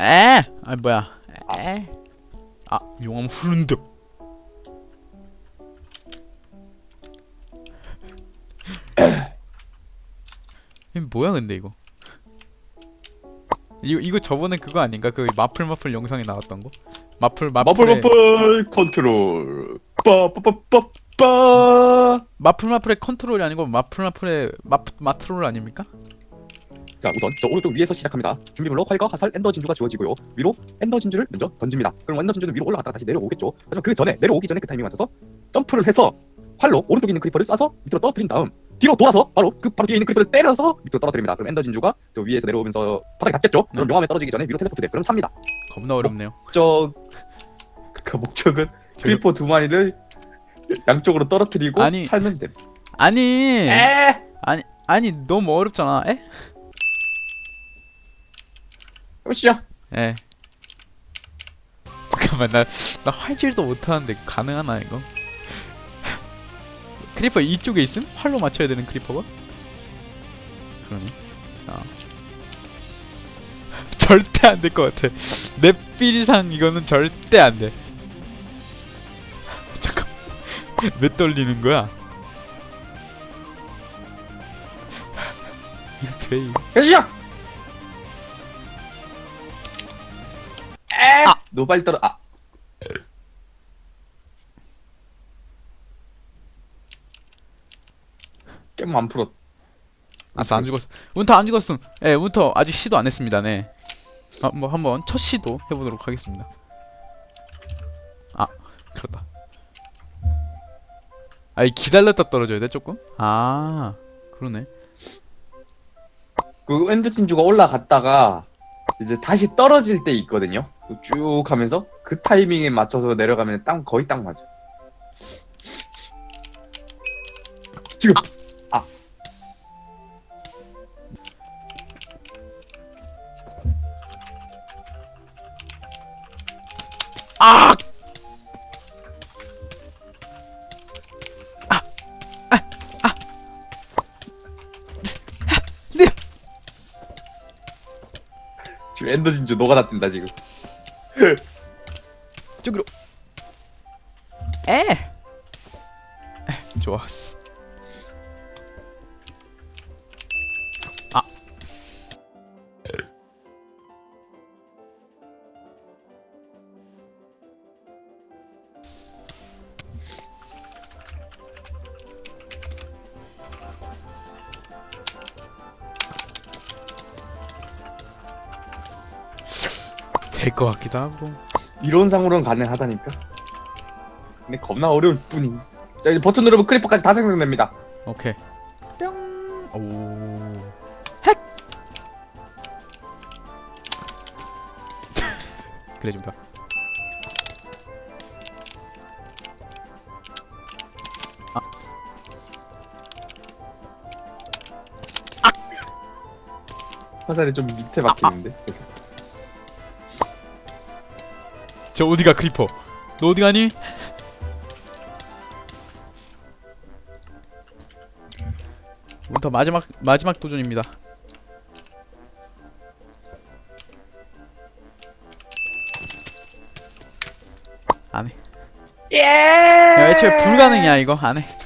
에! 아 뭐야? 에? 아 용암 후른득. 이거 뭐야 근데 이거? 이거 이거 저번에 그거 아닌가? 그 마플 마플 영상에 나왔던 거? 마플 마플 마플 마플 컨트롤 빠빠빠빠빠 마플 마플의 컨트롤이 아니고 마플 마플의 마 마트롤 아닙니까? 자 우선 저 오른쪽 위에서 시작합니다. 준비물로 활과 화살 엔더 진주가 주어지고요. 위로 엔더 진주를 먼저 던집니다. 그럼 엔더 진주는 위로 올라갔다가 다시 내려오겠죠. 하지만 그 전에 내려오기 전에 그 타이밍 맞춰서 점프를 해서 활로 오른쪽에 있는 크리퍼를 쏴서 밑으로 떨어뜨린 다음 뒤로 돌아서 바로 그 바로 뒤에 있는 크리퍼를 때려서 밑으로 떨어뜨립니다. 그럼 엔더 진주가 저 위에서 내려오면서 바닥에 닿겠죠? 그럼 네. 용암에 떨어지기 전에 위로 텔레포트 돼. 그럼 삽니다. 겁나 어렵네요. 저 그 목적은 제가- 크리퍼 두 마리를 양쪽으로 떨어뜨리고 아니. 살면 됨. 아니. 에? 아니 너무 어렵잖아. 에? 으쌰 에. 잠깐만 나 나 활질도 못하는데 가능하나 이거? 크리퍼 이쪽에 있음? 활로 맞춰야 되는 크리퍼가? 그러네. 자. 절대 안 될 것 같아. 내 필상 이거는 절대 안 돼. 잠깐. 왜 떨리는 거야? 이거 돼. 이거. 으쌰 에 아. 노발 떨어 아 게임 안 풀었 아싸 안 죽었어. 운터 안 죽었음. 예, 운터 아직 시도 안 했습니다. 네. 아, 뭐 한번 첫 시도 해보도록 하겠습니다. 아, 그렇다. 아이 기다렸다 떨어져야 돼 조금? 아, 그러네. 그 엔드 진주가 올라갔다가 이제 다시 떨어질 때 있거든요 그 쭉 하면서 그 타이밍에 맞춰서 내려가면 딱 거의 딱 맞아. 지금. 아. 아! 지금 엔더 진주 노가다 뜬다 지금 쪽으로. 에. 에, 좋았어. 될 것 같기도 하고. 이론상으로는 가능하다니까 근데 겁나 어려울 뿐임 자 이제 버튼 누르면 크리퍼까지 다 생성됩니다 오케이. 뿅. 오. 헷. 그래 좀 더. 화살이 좀 밑에 박히는데 그래서 저 어디가 크리퍼? 너 어디 가니? 부터 마지막 마지막 도전입니다. 안 해. 예 야, 애초에 불가능이야 이거 안 해.